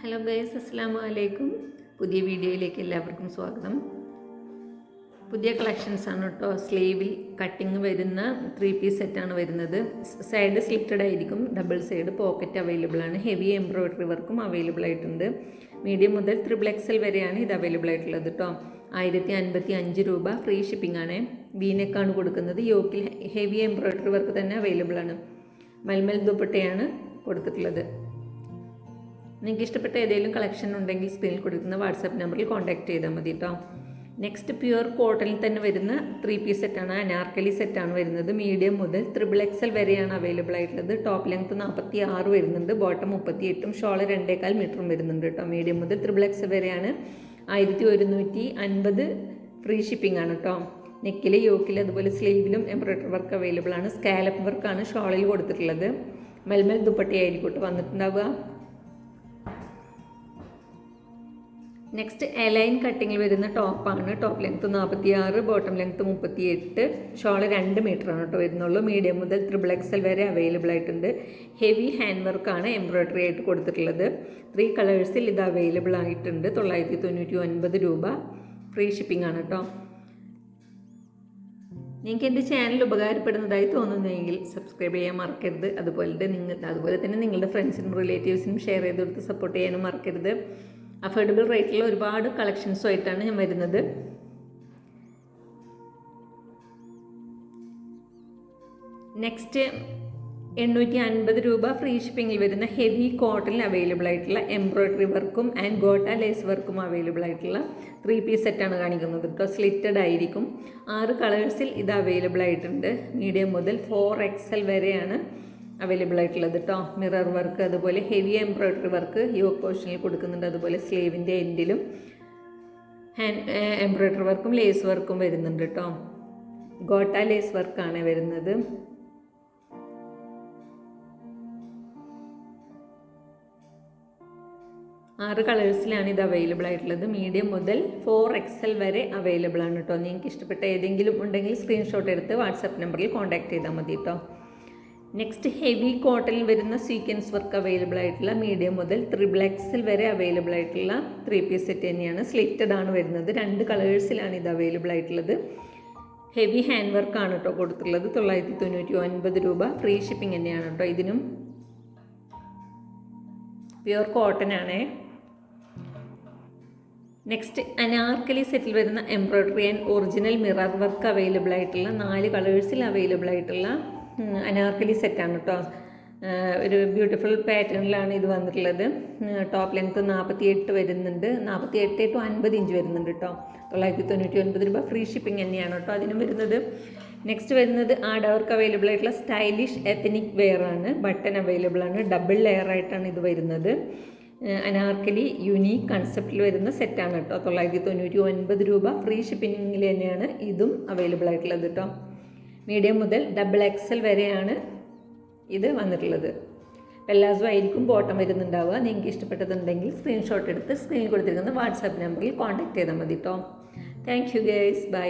Hello guys അസ്സാമു അലൈക്കും പുതിയ വീഡിയോയിലേക്ക് എല്ലാവർക്കും സ്വാഗതം. പുതിയ കളക്ഷൻസ് ആണ് കേട്ടോ. സ്ലീവിൽ കട്ടിങ് വരുന്ന ത്രീ പീസ് സെറ്റാണ് വരുന്നത്. സൈഡ് സ്ലിറ്റഡ് ആയിരിക്കും. ഡബിൾ സൈഡ് പോക്കറ്റ് അവൈലബിൾ ആണ്. ഹെവി എംബ്രോയിഡറി വർക്കും അവൈലബിൾ ആയിട്ടുണ്ട്. മീഡിയം മുതൽ ത്രിബിൾ എക്സൽ വരെയാണ് ഇത് അവൈലബിൾ ആയിട്ടുള്ളത് കേട്ടോ. ആയിരത്തി അൻപത്തി അഞ്ച് രൂപ ഫ്രീ ഷിപ്പിംഗ് ആണ് വീനെക്കാണ് കൊടുക്കുന്നത്. യോക്കിൽ ഹെവി എംബ്രോയിഡറി വർക്ക് തന്നെ അവൈലബിൾ ആണ്. മൽമൽ ദുപ്പട്ടയാണ് കൊടുത്തിട്ടുള്ളത്. നിങ്ങൾക്ക് ഇഷ്ടപ്പെട്ട ഏതെങ്കിലും കളക്ഷൻ ഉണ്ടെങ്കിൽ സ്ക്രീനിൽ കൊടുക്കുന്ന വാട്സാപ്പ് നമ്പറിൽ കോൺടാക്ട് ചെയ്താൽ മതി കേട്ടോ നെക്സ്റ്റ് പ്യുവർ കോട്ടണിൽ തന്നെ വരുന്ന ത്രീ പീസ് സെറ്റാണ് അനാർക്കലി സെറ്റാണ് വരുന്നത്. മീഡിയം മുതൽ ത്രിബിൾ എക്സൽ വരെയാണ് അവൈലബിൾ ആയിട്ടുള്ളത്. ടോപ്പ് ലെങ്ത് നാൽപ്പത്തി ആറ് വരുന്നുണ്ട്. ബോട്ടം മുപ്പത്തി എട്ടും ഷോൾ രണ്ടേക്കാൽ മീറ്ററും വരുന്നുണ്ട് കേട്ടോ മീഡിയം മുതൽ ത്രിബിൾ എക്സൽ വരെയാണ് ആയിരത്തി ഒരുന്നൂറ്റി അൻപത് ഫ്രീ ഷിപ്പിംഗ് ആണ് കേട്ടോ നെക്കിൽ യോക്കിൽ അതുപോലെ സ്ലീവിലും എംബ്രോയ്ഡറി വർക്ക് അവൈലബിൾ ആണ്. സ്കാലപ്പ് വർക്കാണ് ഷോളിൽ കൊടുത്തിട്ടുള്ളത്. മെൽമെൽ ദുപ്പട്ടയായിരിക്കും വന്നിട്ടുണ്ടാവുക. നെക്സ്റ്റ് എലൈൻ കട്ടിങ്ങിൽ വരുന്ന ടോപ്പാണ് ടോപ്പ് ലെങ്ത്ത് നാൽപ്പത്തി ആറ് ബോട്ടം ലെങ്ത്ത് മുപ്പത്തി എട്ട് ഷോൾ രണ്ട് മീറ്റർ ആണ് കേട്ടോ വരുന്നുള്ളൂ. മീഡിയം മുതൽ ത്രിബിൾ എക്സൽ വരെ അവൈലബിൾ ആയിട്ടുണ്ട്. ഹെവി ഹാൻഡ് വർക്കാണ് എംബ്രോയ്ഡറി ആയിട്ട് കൊടുത്തിട്ടുള്ളത്. ത്രീ കളേഴ്സിൽ ഇത് അവൈലബിൾ ആയിട്ടുണ്ട്. തൊള്ളായിരത്തി തൊണ്ണൂറ്റി ഒൻപത് രൂപ. ഫ്രീ ഷിപ്പിംഗ് ആണ് കേട്ടോ നിങ്ങൾക്ക് എന്റെ ചാനൽ ഉപകാരപ്പെടുന്നതായി തോന്നുന്നെങ്കിൽ സബ്സ്ക്രൈബ് ചെയ്യാൻ മറക്കരുത്. അതുപോലെ നിങ്ങൾ അതുപോലെ തന്നെ നിങ്ങളുടെ ഫ്രണ്ട്സിനും റിലേറ്റീവ്സിനും ഷെയർ ചെയ്ത് കൊടുത്ത് സപ്പോർട്ട് ചെയ്യാനും മറക്കരുത്. അഫോർഡബിൾ റേറ്റിലുള്ള ഒരുപാട് കളക്ഷൻസുമായിട്ടാണ് ഞാൻ വരുന്നത്. നെക്സ്റ്റ് എണ്ണൂറ്റി അൻപത് രൂപ ഫ്രീ ഷിപ്പിങ്ങിൽ വരുന്ന ഹെവി കോട്ടണിൽ അവൈലബിൾ ആയിട്ടുള്ള എംബ്രോയ്ഡറി വർക്കും ആൻഡ് ഗോട്ട ലേസ് വർക്കും അവൈലബിൾ ആയിട്ടുള്ള ത്രീ പീസ് സെറ്റാണ് കാണിക്കുന്നത്. കേട്ടോ സ്ലിറ്റഡ് ആയിരിക്കും. ആറ് കളേഴ്സിൽ ഇത് അവൈലബിൾ ആയിട്ടുണ്ട്. മീഡിയം മുതൽ ഫോർ എക്സൽ വരെയാണ് അവൈലബിൾ ആയിട്ടുള്ളത് കേട്ടോ മിറർ വർക്ക് അതുപോലെ ഹെവി എംബ്രോയ്ഡറി വർക്ക് യോക്ക് പോർഷനിൽ കൊടുക്കുന്നുണ്ട്. അതുപോലെ സ്ലീവിന്റെ എൻഡിലും ഹാൻഡ് എംബ്രോയ്ഡറി വർക്കും ലേസ് വർക്കും വരുന്നുണ്ട് കേട്ടോ ഗോട്ട ലേസ് വർക്കാണ് വരുന്നത്. ആറ് കളേഴ്സിലാണ് ഇത് അവൈലബിൾ ആയിട്ടുള്ളത്. മീഡിയം മുതൽ ഫോർ എക്സൽ വരെ അവൈലബിൾ ആണ് കേട്ടോ നിങ്ങൾക്ക് ഇഷ്ടപ്പെട്ട ഏതെങ്കിലും ഉണ്ടെങ്കിൽ സ്ക്രീൻഷോട്ട് എടുത്ത് വാട്സാപ്പ് നമ്പറിൽ കോൺടാക്ട് ചെയ്താൽ മതി കേട്ടോ നെക്സ്റ്റ് ഹെവി കോട്ടണിൽ വരുന്ന സീക്വൻസ് വർക്ക് അവൈലബിൾ ആയിട്ടുള്ള മീഡിയം മുതൽ ത്രിബിൾ വരെ അവൈലബിൾ ആയിട്ടുള്ള ത്രീ പീസ് സെറ്റ് തന്നെയാണ്. സ്ലിറ്റഡ് ആണ് വരുന്നത്. രണ്ട് കളേഴ്സിലാണ് ഇത് അവൈലബിൾ ആയിട്ടുള്ളത്. ഹെവി ഹാൻഡ് വർക്കാണ് കേട്ടോ കൊടുത്തിട്ടുള്ളത്. തൊള്ളായിരത്തി തൊണ്ണൂറ്റി ഒൻപത് രൂപ. ഫ്രീ ഷിപ്പിംഗ് തന്നെയാണ് കേട്ടോ ഇതിനും. പ്യുവർ കോട്ടൺ ആണേ. നെക്സ്റ്റ് അനാർക്കലി സെറ്റിൽ വരുന്ന embroidery and original mirror work available ആയിട്ടുള്ള നാല് കളേഴ്സിൽ അവൈലബിൾ ആയിട്ടുള്ള അനാർക്കലി സെറ്റാണ് കേട്ടോ. ഒരു ബ്യൂട്ടിഫുൾ പാറ്റേണിലാണ് ഇത് വന്നിട്ടുള്ളത്. ടോപ്പ് ലെങ്ത് നാൽപ്പത്തി എട്ട് വരുന്നുണ്ട്. നാൽപ്പത്തി എട്ട് ടു അൻപത് ഇഞ്ച് വരുന്നുണ്ട് കേട്ടോ. തൊള്ളായിരത്തി തൊണ്ണൂറ്റി ഒൻപത് രൂപ ഫ്രീ ഷിപ്പിംഗ് തന്നെയാണ് കേട്ടോ അതിനും വരുന്നത്. നെക്സ്റ്റ് വരുന്നത് ആഡവർക്ക് അവൈലബിൾ ആയിട്ടുള്ള സ്റ്റൈലിഷ് എത്തനിക് വെയർ ആണ്. ബട്ടൺ അവൈലബിൾ ആണ്. ഡബിൾ ലെയർ ആയിട്ടാണ് ഇത് വരുന്നത്. അനാർക്കലി യുണീക്ക് കൺസെപ്റ്റിൽ വരുന്ന സെറ്റാണ് കേട്ടോ. തൊള്ളായിരത്തി തൊണ്ണൂറ്റി ഒൻപത് രൂപ ഫ്രീ ഷിപ്പിങ്ങിൽ തന്നെയാണ് ഇതും അവൈലബിൾ ആയിട്ടുള്ളത് കേട്ടോ. മീഡിയം മുതൽ ഡബിൾ എക്സൽ വരെയാണ് ഇത് വന്നിട്ടുള്ളത്. പെല്ലാസോ ആയിരിക്കും ബോട്ടം വരുന്നുണ്ടാവുക. നിങ്ങൾക്ക് ഇഷ്ടപ്പെട്ടതുണ്ടെങ്കിൽ സ്ക്രീൻഷോട്ട് എടുത്ത് സ്ക്രീനിൽ കൊടുത്തിരിക്കുന്ന വാട്സാപ്പ് നമ്പറിൽ കോൺടാക്ട് ചെയ്താൽ മതി കേട്ടോ താങ്ക് യു ഗേസ് ബൈ